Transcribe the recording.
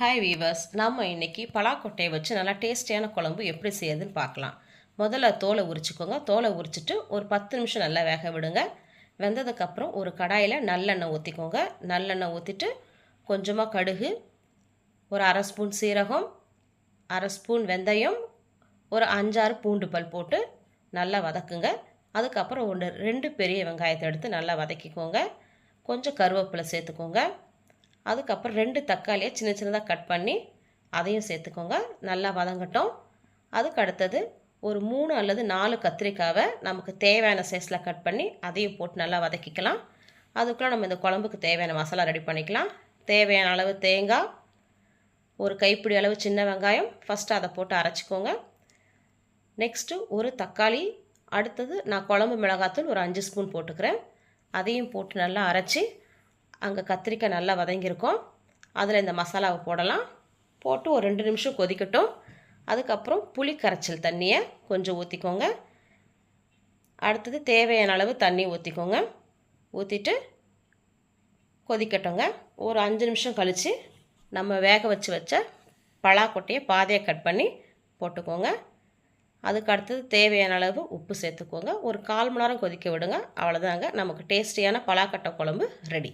Hi viewers நம்ம இன்னைக்கு பலாக்கொட்டையை வச்சு நல்லா டேஸ்டியான குழம்பு எப்படி செய்யறதுன்னு பார்க்கலாம். முதல்ல தோலை உரிச்சுக்கோங்க. தோலை உரிச்சிட்டு ஒரு பத்து நிமிஷம் நல்லா வேக விடுங்க. வெந்ததுக்கப்புறம் ஒரு கடாயில் நல்லெண்ணெய் ஊற்றிக்கோங்க நல்லெண்ணெய் ஊற்றிட்டு கொஞ்சமாக கடுகு ஒரு அரை ஸ்பூன் சீரகம் அரை ஸ்பூன் வெந்தயம் ஒரு அஞ்சாறு பூண்டு பல் போட்டு நல்லா வதக்குங்க. அதுக்கப்புறம் ஒன்று ரெண்டு பெரிய வெங்காயத்தை எடுத்து நல்லா வதக்கிக்கோங்க. கொஞ்சம் கருவேப்பிலை சேர்த்துக்கோங்க. அதுக்கப்புறம் ரெண்டு தக்காளியை சின்ன சின்னதாக கட் பண்ணி அதையும் சேர்த்துக்கோங்க. நல்லா வதங்கட்டும். அதுக்கு அடுத்தது ஒரு மூணு அல்லது நாலு கத்திரிக்காவை நமக்கு தேவையான சைஸில் கட் பண்ணி அதையும் போட்டு நல்லா வதக்கிக்கலாம். அதுக்குள்ளே நம்ம இந்த குழம்புக்கு தேவையான மசாலா ரெடி பண்ணிக்கலாம். தேவையான அளவு தேங்காய் ஒரு கைப்பிடி அளவு சின்ன வெங்காயம். ஃபஸ்ட்டு அதை போட்டு அரைச்சிக்கோங்க. நெக்ஸ்ட்டு ஒரு தக்காளி அடுத்தது நான் குழம்பு மிளகாத்தூள் ஒரு அஞ்சு ஸ்பூன் போட்டுக்கிறேன். அதையும் போட்டு நல்லா அரைச்சி அங்கே கத்திரிக்காய் நல்லா வதங்கியிருக்கும். அதில் இந்த மசாலாவை போடலாம். போட்டு ஒரு ரெண்டு நிமிஷம் கொதிக்கட்டும். அதுக்கப்புறம் புளி கரைச்சல் தண்ணியை கொஞ்சம் ஊற்றிக்கோங்க அடுத்தது தேவையான அளவு தண்ணி ஊற்றிக்கோங்க ஊற்றிட்டு கொதிக்கட்டோங்க. ஒரு அஞ்சு நிமிஷம் கழித்து நம்ம வேக வச்சு வச்ச பலாக்கொட்டையை பாதையை கட் பண்ணி போட்டுக்கோங்க. அதுக்கு அடுத்தது தேவையான அளவு உப்பு சேர்த்துக்கோங்க. ஒரு கால் மணி நேரம் கொதிக்க விடுங்க. அவ்வளோதாங்க நமக்கு டேஸ்டியான பலாக்கட்டை குழம்பு ரெடி.